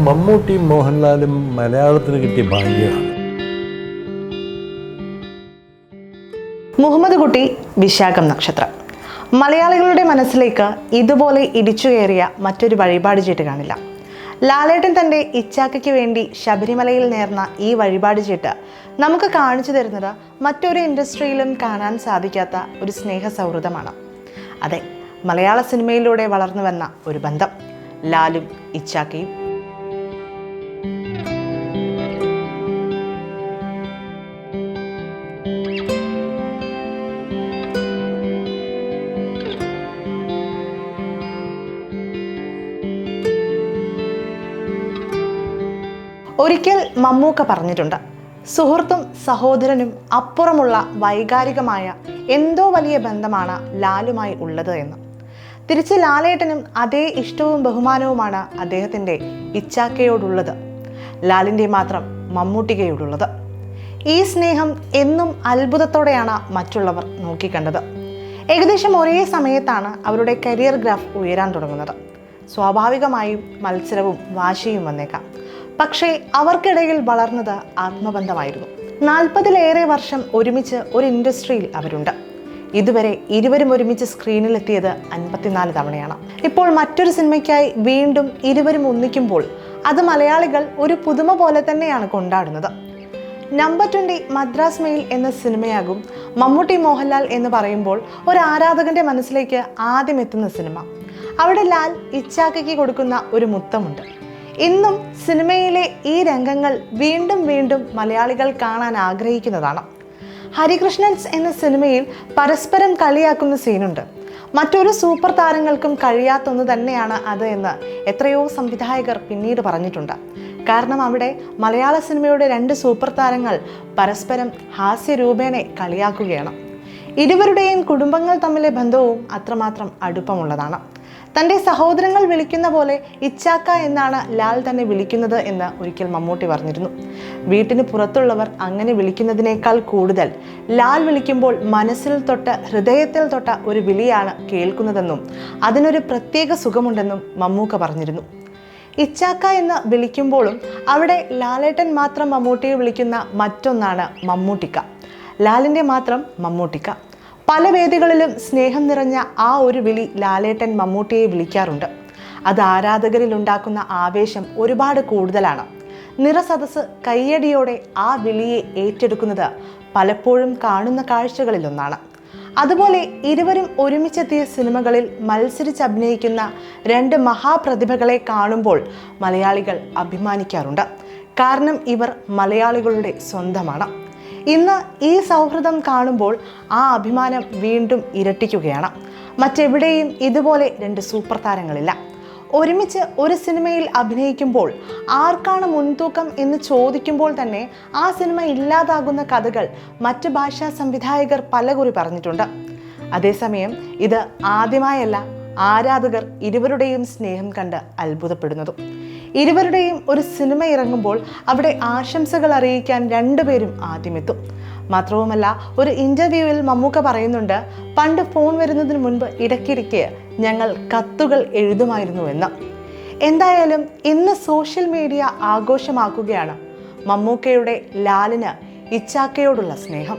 മമ്മൂട്ടിയും മോഹൻലാലും മലയാളത്തിന് കിട്ടിയ ഭാഗ്യമാണ്. മുഹമ്മദ് കുട്ടി വിശാഖം നക്ഷത്രം. മലയാളികളുടെ മനസ്സിലേക്ക് ഇതുപോലെ ഇടിച്ചു കയറിയ മറ്റൊരു വഴിപാട് ചീട്ട് കാണില്ല. ലാലേട്ടൻ തന്റെ ഇച്ചാക്കയ്ക്ക് വേണ്ടി ശബരിമലയിൽ നേർന്ന ഈ വഴിപാട് ചീട്ട് നമുക്ക് കാണിച്ചു തരുന്നത് മറ്റൊരു ഇൻഡസ്ട്രിയിലും കാണാൻ സാധിക്കാത്ത ഒരു സ്നേഹ സൗഹൃദമാണ്. അതെ മലയാള സിനിമയിലൂടെ വളർന്നു വന്ന ഒരു ബന്ധം. ലാലും ഇച്ചാക്കയും ഒരിക്കൽ മമ്മൂക്ക പറഞ്ഞിട്ടുണ്ട് സുഹൃത്തും സഹോദരനും അപ്പുറമുള്ള വൈകാരികമായ എന്തോ വലിയ ബന്ധമാണ് ലാലുമായി ഉള്ളത് എന്ന്. തിരിച്ച് ലാലേട്ടനും അതേ ഇഷ്ടവും ബഹുമാനവുമാണ് അദ്ദേഹത്തിന്റെ ഇച്ചാക്കയോടുള്ളത്. ലാലിന്റെ മാത്രം മമ്മൂട്ടികയോടുള്ളത്. ഈ സ്നേഹം എന്നും അത്ഭുതത്തോടെയാണ് മറ്റുള്ളവർ നോക്കിക്കണ്ടത്. ഏകദേശം ഒരേ സമയത്താണ് അവരുടെ കരിയർ ഗ്രാഫ് ഉയരാൻ തുടങ്ങുന്നത്. സ്വാഭാവികമായും മത്സരവും വാശിയും വന്നേക്കാം. പക്ഷേ അവർക്കിടയിൽ വളർന്നത് ആത്മബന്ധമായിരുന്നു. നാൽപ്പതിലേറെ വർഷം ഒരുമിച്ച് ഒരു ഇൻഡസ്ട്രിയിൽ അവരുണ്ട്. ഇതുവരെ ഇരുവരും ഒരുമിച്ച് സ്ക്രീനിലെത്തിയത് അൻപത്തിനാല് തവണയാണ്. ഇപ്പോൾ മറ്റൊരു സിനിമയ്ക്കായി വീണ്ടും ഇരുവരും ഒന്നിക്കുമ്പോൾ അത് മലയാളികൾ ഒരു പുതുമ പോലെ തന്നെയാണ് കൊണ്ടാടുന്നത്. നമ്പർ ട്വന്റി മദ്രാസ് മെയിൽ എന്ന സിനിമയാകും മമ്മൂട്ടി മോഹൻലാൽ എന്ന് പറയുമ്പോൾ ഒരു ആരാധകന്റെ മനസ്സിലേക്ക് ആദ്യം എത്തുന്ന സിനിമ. അവിടെ ലാൽ ഇച്ചാക്കയ്ക്ക് കൊടുക്കുന്ന ഒരു മുത്തമുണ്ട്. ഇന്നും സിനിമയിലെ ഈ രംഗങ്ങൾ വീണ്ടും വീണ്ടും മലയാളികൾ കാണാൻ ആഗ്രഹിക്കുന്നതാണ്. ഹരികൃഷ്ണൻസ് എന്ന സിനിമയിൽ പരസ്പരം കളിയാക്കുന്ന സീനുണ്ട്. മറ്റൊരു സൂപ്പർ താരങ്ങൾക്കും കഴിയാത്തൊന്നു തന്നെയാണ് അത് എന്ന് എത്രയോ സംവിധായകർ പിന്നീട് പറഞ്ഞിട്ടുണ്ട്. കാരണം അവിടെ മലയാള സിനിമയുടെ രണ്ട് സൂപ്പർ താരങ്ങൾ പരസ്പരം ഹാസ്യരൂപേണെ കളിയാക്കുകയാണ്. ഇരുവരുടെയും കുടുംബങ്ങൾ തമ്മിലെ ബന്ധവും അത്രമാത്രം അടുപ്പമുള്ളതാണ്. തന്റെ സഹോദരങ്ങൾ വിളിക്കുന്ന പോലെ ഇച്ചാക്ക എന്നാണ് ലാൽ തന്നെ വിളിക്കുന്നത് എന്ന് ഒരിക്കൽ മമ്മൂട്ടി പറഞ്ഞിരുന്നു. വീട്ടിന് പുറത്തുള്ളവർ അങ്ങനെ വിളിക്കുന്നതിനേക്കാൾ കൂടുതൽ ലാൽ വിളിക്കുമ്പോൾ മനസ്സിൽ തൊട്ട് ഹൃദയത്തിൽ തൊട്ട ഒരു വിളിയാണ് കേൾക്കുന്നതെന്നും അതിനൊരു പ്രത്യേക സുഖമുണ്ടെന്നും മമ്മൂക്ക പറഞ്ഞിരുന്നു. ഇച്ചാക്ക എന്ന് വിളിക്കുമ്പോഴും അവിടെ ലാലേട്ടൻ മാത്രം മമ്മൂട്ടിയെ വിളിക്കുന്ന മറ്റൊന്നാണ് മമ്മൂട്ടിക്ക. ലാലിന്റെ മാത്രം മമ്മൂട്ടിക്ക. പല വേദികളിലും സ്നേഹം നിറഞ്ഞ ആ ഒരു വിളി ലാലേട്ടൻ മമ്മൂട്ടിയെ വിളിക്കാറുണ്ട്. അത് ആരാധകരിൽ ഉണ്ടാക്കുന്ന ആവേശം ഒരുപാട് കൂടുതലാണ്. നിറസദസ് കയ്യടിയോടെ ആ വിളിയെ ഏറ്റെടുക്കുന്നത് പലപ്പോഴും കാണുന്ന കാഴ്ചകളിലൊന്നാണ്. അതുപോലെ ഇരുവരും ഒരുമിച്ചെത്തിയ സിനിമകളിൽ മത്സരിച്ചഭിനയിക്കുന്ന രണ്ട് മഹാപ്രതിഭകളെ കാണുമ്പോൾ മലയാളികൾ അഭിമാനിക്കാറുണ്ട്. കാരണം ഇവർ മലയാളികളുടെ സ്വന്തമാണ്. ഇന്ന് ഈ സൗഹൃദം കാണുമ്പോൾ ആ അഭിമാനം വീണ്ടും ഇരട്ടിക്കുകയാണ്. മറ്റെവിടെയും ഇതുപോലെ രണ്ട് സൂപ്പർ താരങ്ങളില്ല. ഒരുമിച്ച് ഒരു സിനിമയിൽ അഭിനയിക്കുമ്പോൾ ആർക്കാണ് മുൻതൂക്കം എന്ന് ചോദിക്കുമ്പോൾ തന്നെ ആ സിനിമ ഇല്ലാതാകുന്ന കഥകൾ മറ്റ് ഭാഷാ സംവിധായകർ പലകുറി പറഞ്ഞിട്ടുണ്ട്. അതേസമയം ഇത് ആദ്യമായല്ല ആരാധകർ ഇരുവരുടെയും സ്നേഹം കണ്ട് അത്ഭുതപ്പെടുന്നതും. ഇരുവരുടെയും ഒരു സിനിമ ഇറങ്ങുമ്പോൾ അവിടെ ആശംസകൾ അറിയിക്കാൻ രണ്ടുപേരും ആദ്യമെത്തും. മാത്രവുമല്ല ഒരു ഇന്റർവ്യൂവിൽ മമ്മൂക്ക പറയുന്നുണ്ട് പണ്ട് ഫോൺ വരുന്നതിന് മുൻപ് ഇടയ്ക്കിടയ്ക്ക് ഞങ്ങൾ കത്തുകൾ എഴുതുമായിരുന്നു എന്ന്. എന്തായാലും ഇന്ന് സോഷ്യൽ മീഡിയ ആഘോഷമാക്കുകയാണ് മമ്മൂക്കയുടെ ലാലിന് ഇച്ചാക്കയോടുള്ള സ്നേഹം.